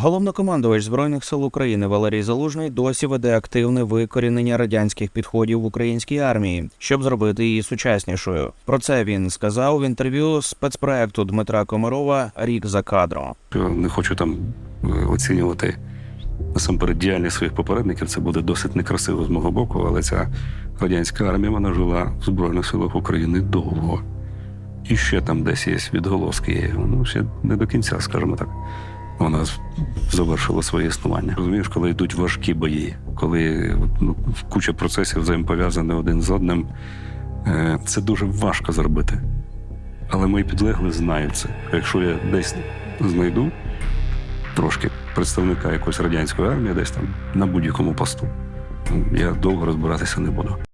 Головнокомандувач збройних сил України Валерій Залужний досі веде активне викорінення радянських підходів в українській армії, щоб зробити її сучаснішою. Про це він сказав в інтерв'ю спецпроекту Дмитра Комарова Рік за кадром. Не хочу там е, оцінювати насамперед діяльність своїх попередників. Це буде досить некрасиво з мого боку, але ця радянська армія вона жила в Збройних силах України довго. І ще там десь є відголоски. Ну, ще не до кінця, скажімо так. Вона завершила своє існування. Розумієш, коли йдуть важкі бої, коли ну, куча процесів взаємопов'язані один з одним, е, це дуже важко зробити. Але мої підлегли знають це. Якщо я десь знайду трошки представника якоїсь радянської армії, десь там на будь-якому посту, я довго розбиратися не буду.